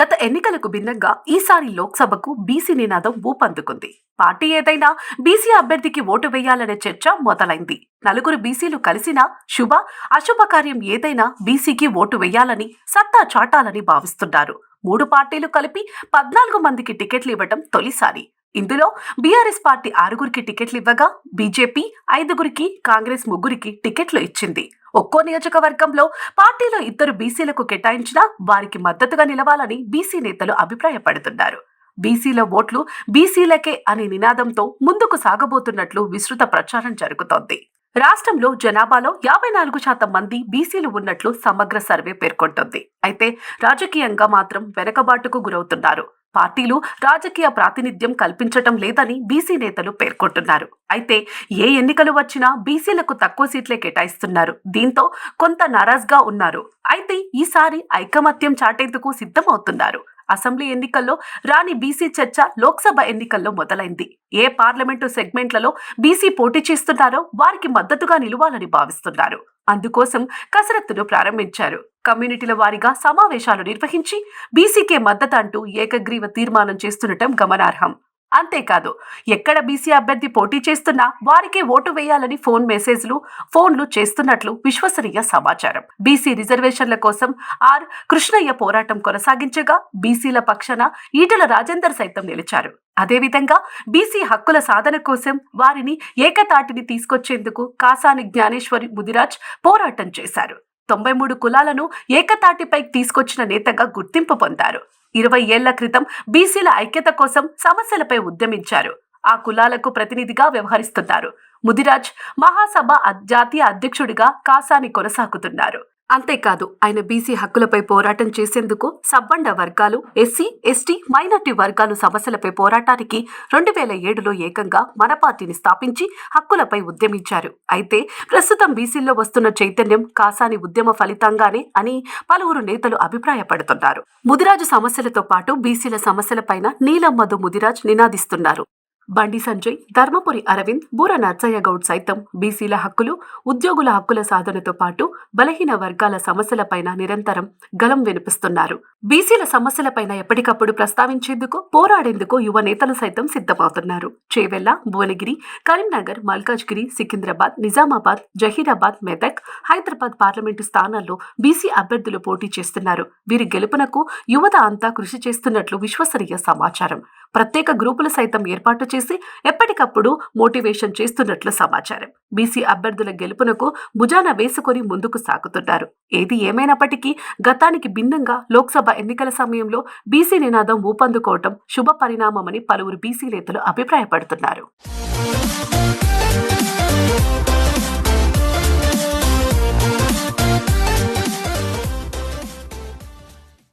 గత ఎన్నికలకు భిన్నంగా ఈసారి లోక్సభకు బీసీ నినాదం ఊపందుకుంది. పార్టీ ఏదైనా బీసీ అభ్యర్థికి ఓటు వేయాలనే చర్చ మొదలైంది. నలుగురు బీసీలు కలిసినా శుభ అశుభ కార్యం ఏదైనా బీసీకి ఓటు వేయాలని సత్తా చాటాలని భావిస్తున్నారు. మూడు పార్టీలు కలిపి పద్నాలుగు మందికి టికెట్లు ఇవ్వడం తొలిసారి. ఇందులో బీఆర్ఎస్ పార్టీ ఆరుగురికి టికెట్లు ఇవ్వగా బీజేపీ ఐదుగురికి కాంగ్రెస్ ముగ్గురికి టికెట్లు ఇచ్చింది. ఒక్కో నియోజకవర్గంలో పార్టీలో ఇద్దరు బీసీలకు కేటాయించినా వారికి మద్దతుగా నిలవాలని బీసీ నేతలు అభిప్రాయపడుతున్నారు. బీసీల ఓట్లు బీసీలకే అనే నినాదంతో ముందుకు సాగబోతున్నట్లు విస్తృత ప్రచారం జరుగుతోంది. రాష్ట్రంలో జనాభాలో యాభై నాలుగు శాతం మంది బీసీలు ఉన్నట్లు సమగ్ర సర్వే పేర్కొంటోంది. అయితే రాజకీయంగా మాత్రం వెనకబాటుకు గురవుతున్నారు. పార్టీలు రాజకీయ ప్రాతినిధ్యం కల్పించటం లేదని బీసీ నేతలు పేర్కొంటున్నారు. అయితే ఏ ఎన్నికలు వచ్చినా బీసీలకు తక్కువ సీట్లే కేటాయిస్తున్నారు. దీంతో కొంత నారాజ్గా ఉన్నారు. అయితే ఈసారి ఐకమత్యం చాటేందుకు సిద్ధమవుతున్నారు. అసెంబ్లీ ఎన్నికల్లో రాని బీసీ చర్చ లోక్సభ ఎన్నికల్లో మొదలైంది. ఏ పార్లమెంటు సెగ్మెంట్లలో బీసీ పోటీ చేస్తున్నారో వారికి మద్దతుగా నిలవాలని భావిస్తున్నారు. అందుకోసం కసరత్తును ప్రారంభించారు. కమ్యూనిటీల వారీగా సమావేశాలు నిర్వహించి బీసీకే మద్దతు అంటూ ఏకగ్రీవ తీర్మానం చేస్తుండటం గమనార్హం. అంతేకాదు ఎక్కడ బీసీ అభ్యర్థి పోటీ చేస్తున్నా వారికే ఓటు వేయాలని ఫోన్ మెసేజ్లు ఫోన్లు చేస్తున్నట్లు విశ్వసనీయ సమాచారం. బీసీ రిజర్వేషన్ల కోసం ఆర్. కృష్ణయ్య పోరాటం కొనసాగించగా బీసీల పక్షాన ఈటల రాజేందర్ సైతం నిలిచారు. అదేవిధంగా బీసీ హక్కుల సాధన కోసం వారిని ఏకతాటిని తీసుకొచ్చేందుకు కాసాని జ్ఞానేశ్వరి ముదిరాజ్ పోరాటం చేశారు. తొంభై మూడు కులాలను ఏకతాటిపై తీసుకొచ్చిన నేతగా గుర్తింపు పొందారు. ఇరవై ఏళ్ళ క్రితం బీసీల ఐక్యత కోసం సమస్యలపై ఉద్యమించారు. ఆ కులాలకు ప్రతినిధిగా వ్యవహరిస్తున్నారు ముదిరాజ్ మహాసభ జాతీయ అధ్యక్షుడిగా కాసాని కొనసాగుతున్నారు. అంతేకాదు ఆయన బీసీ హక్కులపై పోరాటం చేసేందుకు సబ్బండ వర్గాలు ఎస్సీ ఎస్టీ మైనార్టీ వర్గాలు సమస్యలపై పోరాటానికి రెండు వేల ఏడులో ఏకంగా మన పార్టీని స్థాపించి హక్కులపై ఉద్యమించారు. అయితే ప్రస్తుతం బీసీల్లో వస్తున్న చైతన్యం కాసాని ఉద్యమ ఫలితంగానే అని పలువురు నేతలు అభిప్రాయపడుతున్నారు. ముదిరాజు సమస్యలతో పాటు బీసీల సమస్యలపైన నీలమ్మధు ముదిరాజ్ నినాదిస్తున్నారు. బండి సంజయ్ ధర్మపురి అరవింద్ బూర నర్సయ్య గౌడ్ సైతం బీసీల హక్కులు ఉద్యోగుల హక్కుల సాధనతో పాటు బలహీన వర్గాల సమస్యలపైన నిరంతరం గలం వినిపిస్తున్నారు. బీసీల సమస్యలపైన ఎప్పటికప్పుడు ప్రస్తావించేందుకు పోరాడేందుకు యువ నేతలు సైతం సిద్ధమవుతున్నారు. చేవెళ్ళ భువనగిరి కరీంనగర్ మల్కాజ్గిరి సికింద్రాబాద్ నిజామాబాద్ జహీరాబాద్ మెదక్ హైదరాబాద్ పార్లమెంటు స్థానాల్లో బీసీ అభ్యర్థులు పోటీ చేస్తున్నారు. వీరి గెలుపునకు యువత అంతా కృషి చేస్తున్నట్లు విశ్వసనీయ సమాచారం. ప్రత్యేక గ్రూపులు సైతం ఏర్పాటు చేసి ఎప్పటికప్పుడు మోటివేషన్ చేస్తున్నట్లు సమాచారం. బీసీ అభ్యర్థుల గెలుపునకు భుజాన వేసుకొని ముందుకు సాగుతున్నారు. ఏది ఏమైనప్పటికీ గతానికి భిన్నంగా లోక్సభ ఎన్నికల సమయంలో బీసీ నినాదం ఊపందుకోవటం శుభ పరిణామమని పలువురు బీసీ నేతలు అభిప్రాయపడుతున్నారు.